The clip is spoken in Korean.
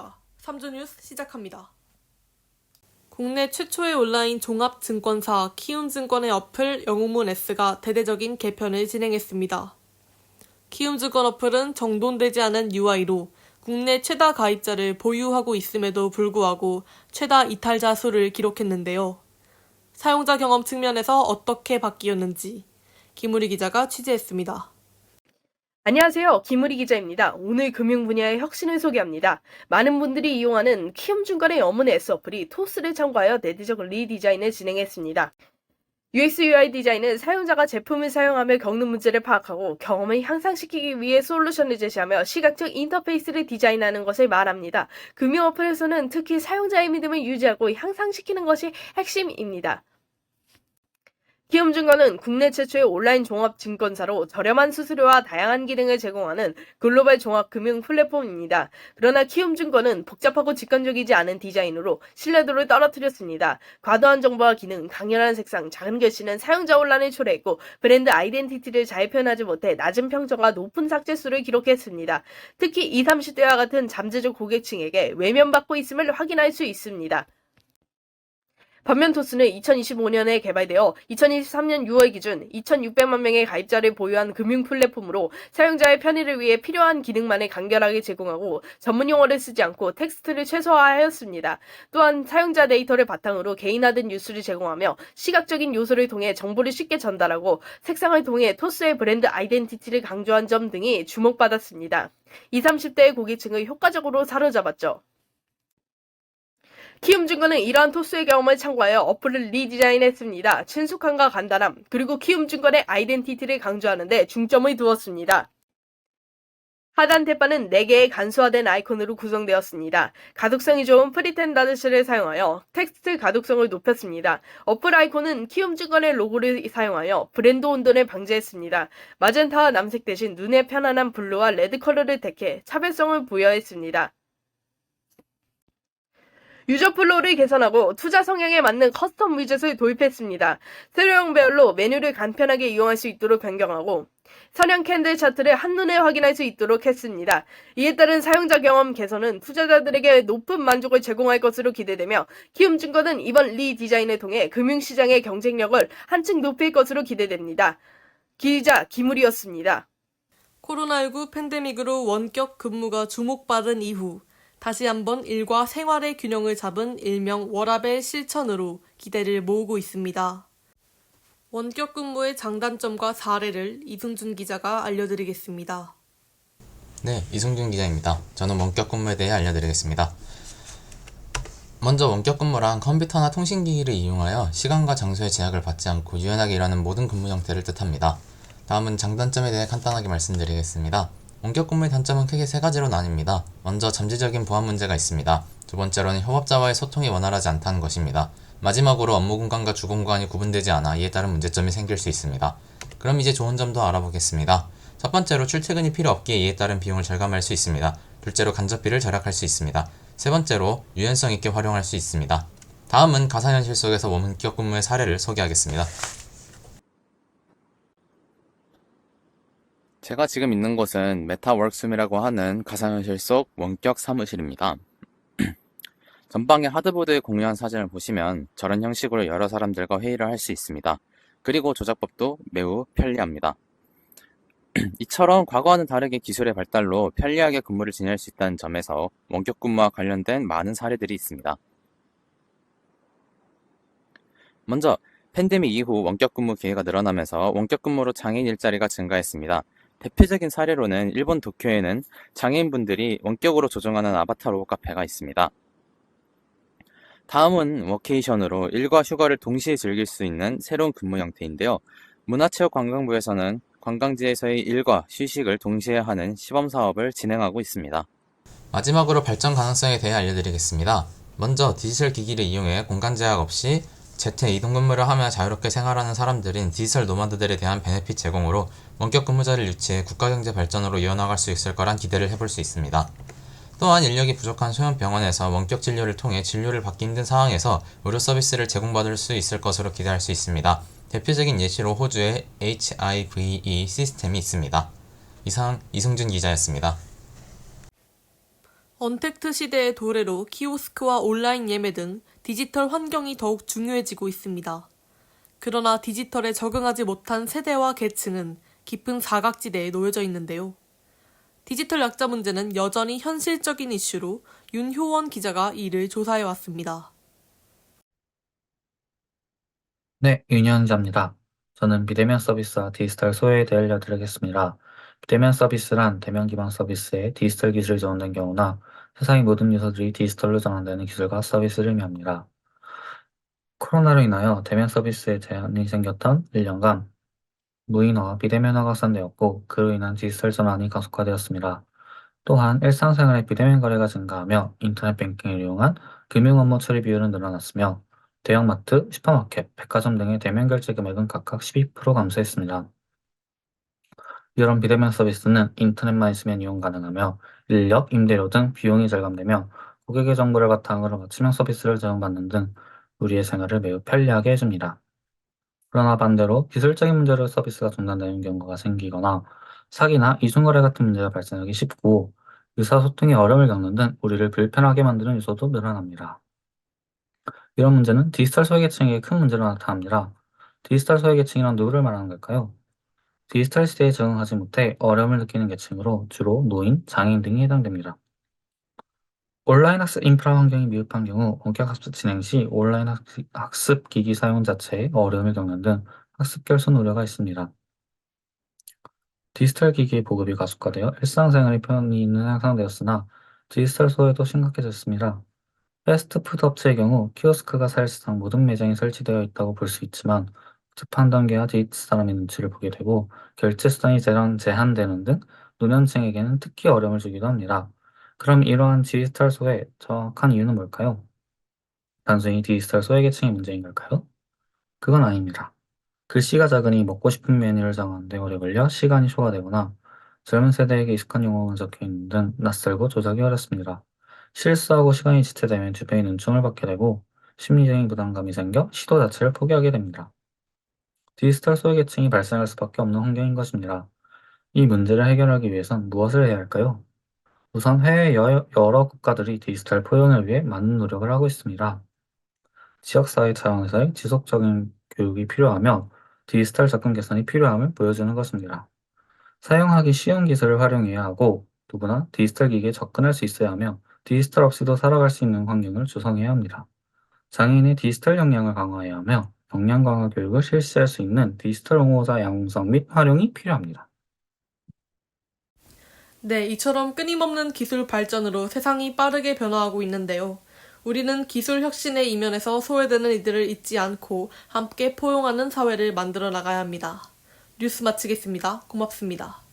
안녕하십니까. 3주 뉴스 시작합니다. 국내 최초의 온라인 종합 증권사 키움증권의 어플 영웅문 S가 대대적인 개편을 진행했습니다. 키움증권 어플은 정돈되지 않은 UI로 국내 최다 가입자를 보유하고 있음에도 불구하고 최다 이탈자 수를 기록했는데요. 사용자 경험 측면에서 어떻게 바뀌었는지 김우리 기자가 취재했습니다. 안녕하세요. 김우리 기자입니다. 오늘 금융 분야의 혁신을 소개합니다. 많은 분들이 이용하는 키움증권의 영문 S 어플이 토스를 참고하여 내대적 리디자인을 진행했습니다. UX UI 디자인은 사용자가 제품을 사용하며 겪는 문제를 파악하고 경험을 향상시키기 위해 솔루션을 제시하며 시각적 인터페이스를 디자인하는 것을 말합니다. 금융 어플에서는 특히 사용자의 믿음을 유지하고 향상시키는 것이 핵심입니다. 키움증권은 국내 최초의 온라인 종합 증권사로 저렴한 수수료와 다양한 기능을 제공하는 글로벌 종합 금융 플랫폼입니다. 그러나 키움증권은 복잡하고 직관적이지 않은 디자인으로 신뢰도를 떨어뜨렸습니다. 과도한 정보와 기능, 강렬한 색상, 작은 글씨는 사용자 혼란을 초래했고 브랜드 아이덴티티를 잘 표현하지 못해 낮은 평점과 높은 삭제 수를 기록했습니다. 특히 20, 30대와 같은 잠재적 고객층에게 외면받고 있음을 확인할 수 있습니다. 반면 토스는 2025년에 개발되어 2023년 6월 기준 2,600만 명의 가입자를 보유한 금융 플랫폼으로 사용자의 편의를 위해 필요한 기능만을 간결하게 제공하고 전문 용어를 쓰지 않고 텍스트를 최소화하였습니다. 또한 사용자 데이터를 바탕으로 개인화된 뉴스를 제공하며 시각적인 요소를 통해 정보를 쉽게 전달하고 색상을 통해 토스의 브랜드 아이덴티티를 강조한 점 등이 주목받았습니다. 20, 30대의 고객층을 효과적으로 사로잡았죠. 키움증권은 이러한 토스의 경험을 참고하여 어플을 리디자인했습니다. 친숙함과 간단함, 그리고 키움증권의 아이덴티티를 강조하는데 중점을 두었습니다. 하단 탭바는 4개의 간소화된 아이콘으로 구성되었습니다. 가독성이 좋은 프리텐 다드시를 사용하여 텍스트 가독성을 높였습니다. 어플 아이콘은 키움증권의 로고를 사용하여 브랜드 혼돈을 방지했습니다. 마젠타와 남색 대신 눈에 편안한 블루와 레드 컬러를 택해 차별성을 부여했습니다. 유저 플로우를 개선하고 투자 성향에 맞는 커스텀 위젯을 도입했습니다. 세로형별로 메뉴를 간편하게 이용할 수 있도록 변경하고 선형 캔들 차트를 한눈에 확인할 수 있도록 했습니다. 이에 따른 사용자 경험 개선은 투자자들에게 높은 만족을 제공할 것으로 기대되며 키움증권은 이번 리디자인을 통해 금융시장의 경쟁력을 한층 높일 것으로 기대됩니다. 기자 김우리였습니다. 코로나19 팬데믹으로 원격 근무가 주목받은 이후 다시 한번 일과 생활의 균형을 잡은 일명 워라벨 실천으로 기대를 모으고 있습니다. 원격 근무의 장단점과 사례를 이승준 기자가 알려드리겠습니다. 네, 이승준 기자입니다. 저는 원격 근무에 대해 알려드리겠습니다. 먼저 원격 근무란 컴퓨터나 통신기기를 이용하여 시간과 장소의 제약을 받지 않고 유연하게 일하는 모든 근무 형태를 뜻합니다. 다음은 장단점에 대해 간단하게 말씀드리겠습니다. 원격 근무의 단점은 크게 세 가지로 나뉩니다. 먼저 잠재적인 보안 문제가 있습니다. 두 번째로는 협업자와의 소통이 원활하지 않다는 것입니다. 마지막으로 업무 공간과 주 공간이 구분되지 않아 이에 따른 문제점이 생길 수 있습니다. 그럼 이제 좋은 점도 알아보겠습니다. 첫 번째로 출퇴근이 필요 없기에 이에 따른 비용을 절감할 수 있습니다. 둘째로 간접비를 절약할 수 있습니다. 세 번째로 유연성 있게 활용할 수 있습니다. 다음은 가상현실 속에서 원격 근무의 사례를 소개하겠습니다. 제가 지금 있는 곳은 메타워크숨이라고 하는 가상현실 속 원격 사무실입니다. 전방에 하드보드에 공유한 사진을 보시면 저런 형식으로 여러 사람들과 회의를 할 수 있습니다. 그리고 조작법도 매우 편리합니다. 이처럼 과거와는 다르게 기술의 발달로 편리하게 근무를 지낼 수 있다는 점에서 원격 근무와 관련된 많은 사례들이 있습니다. 먼저 팬데믹 이후 원격 근무 기회가 늘어나면서 원격 근무로 장애인 일자리가 증가했습니다. 대표적인 사례로는 일본 도쿄에는 장애인분들이 원격으로 조정하는 아바타 로봇 카페가 있습니다. 다음은 워케이션으로 일과 휴가를 동시에 즐길 수 있는 새로운 근무 형태인데요. 문화체육관광부에서는 관광지에서의 일과 휴식을 동시에 하는 시범 사업을 진행하고 있습니다. 마지막으로 발전 가능성에 대해 알려드리겠습니다. 먼저 디지털 기기를 이용해 공간 제약 없이 재택 이동 근무를 하며 자유롭게 생활하는 사람들인 디지털 노마드들에 대한 베네핏 제공으로 원격 근무자를 유치해 국가 경제 발전으로 이어나갈 수 있을 거란 기대를 해볼 수 있습니다. 또한 인력이 부족한 소형 병원에서 원격 진료를 통해 진료를 받기 힘든 상황에서 의료 서비스를 제공받을 수 있을 것으로 기대할 수 있습니다. 대표적인 예시로 호주의 HIVE 시스템이 있습니다. 이상 이승준 기자였습니다. 언택트 시대의 도래로 키오스크와 온라인 예매 등 디지털 환경이 더욱 중요해지고 있습니다. 그러나 디지털에 적응하지 못한 세대와 계층은 깊은 사각지대에 놓여져 있는데요. 디지털 약자 문제는 여전히 현실적인 이슈로 윤효원 기자가 이를 조사해 왔습니다. 네, 윤현자입니다. 저는 비대면 서비스와 디지털 소외에 대해 알려드리겠습니다. 비대면 서비스란 대면 기반 서비스에 디지털 기술이 적용된 경우나 세상의 모든 유서들이 디지털로 전환되는 기술과 서비스를 의미합니다. 코로나로 인하여 대면 서비스에 제한이 생겼던 1년간 무인화와 비대면화가 확산되었고 그로 인한 디지털 전환이 가속화되었습니다. 또한 일상생활의 비대면 거래가 증가하며 인터넷 뱅킹을 이용한 금융 업무 처리 비율은 늘어났으며 대형마트, 슈퍼마켓, 백화점 등의 대면 결제 금액은 각각 12% 감소했습니다. 이런 비대면 서비스는 인터넷만 있으면 이용 가능하며 인력, 임대료 등 비용이 절감되며 고객의 정보를 바탕으로 맞춤형 서비스를 제공받는 등 우리의 생활을 매우 편리하게 해줍니다. 그러나 반대로 기술적인 문제로 서비스가 중단되는 경우가 생기거나 사기나 이중거래 같은 문제가 발생하기 쉽고 의사소통에 어려움을 겪는 등 우리를 불편하게 만드는 요소도 늘어납니다. 이런 문제는 디지털 소외계층에게 큰 문제로 나타납니다. 디지털 소외계층이란 누구를 말하는 걸까요? 디지털 시대에 적응하지 못해 어려움을 느끼는 계층으로 주로 노인, 장애인 등이 해당됩니다. 온라인 학습 인프라 환경이 미흡한 경우 원격 학습 진행 시 온라인 학습, 기기 사용 자체에 어려움을 겪는 등 학습 결손 우려가 있습니다. 디지털 기기의 보급이 가속화되어 일상생활의 편의는 향상되었으나 디지털 소외도 심각해졌습니다. 패스트푸드 업체의 경우 키오스크가 사실상 모든 매장에 설치되어 있다고 볼 수 있지만 재판 단계와 디지트 사람의 눈치를 보게 되고 결제 수단이 제한, 제한되는 등 노년층에게는 특히 어려움을 주기도 합니다. 그럼 이러한 디지털 소외 정확한 이유는 뭘까요? 단순히 디지털 소외 계층의 문제인 걸까요? 그건 아닙니다. 글씨가 작으니 먹고 싶은 메뉴를 정하는데 오래 걸려 시간이 초과되거나 젊은 세대에게 익숙한 용어가 적혀 있는 등 낯설고 조작이 어렵습니다. 실수하고 시간이 지체되면 주변의 눈총을 받게 되고 심리적인 부담감이 생겨 시도 자체를 포기하게 됩니다. 디지털 소외계층이 발생할 수밖에 없는 환경인 것입니다. 이 문제를 해결하기 위해선 무엇을 해야 할까요? 우선 해외 여, 여러 국가들이 디지털 포용을 위해 많은 노력을 하고 있습니다. 지역사회 차원에서의 지속적인 교육이 필요하며 디지털 접근 개선이 필요함을 보여주는 것입니다. 사용하기 쉬운 기술을 활용해야 하고 누구나 디지털 기기에 접근할 수 있어야 하며 디지털 없이도 살아갈 수 있는 환경을 조성해야 합니다. 장애인의 디지털 역량을 강화해야 하며 역량 강화 교육을 실시할 수 있는 디지털 옹호자 양성 및 활용이 필요합니다. 네, 이처럼 끊임없는 기술 발전으로 세상이 빠르게 변화하고 있는데요. 우리는 기술 혁신의 이면에서 소외되는 이들을 잊지 않고 함께 포용하는 사회를 만들어 나가야 합니다. 뉴스 마치겠습니다. 고맙습니다.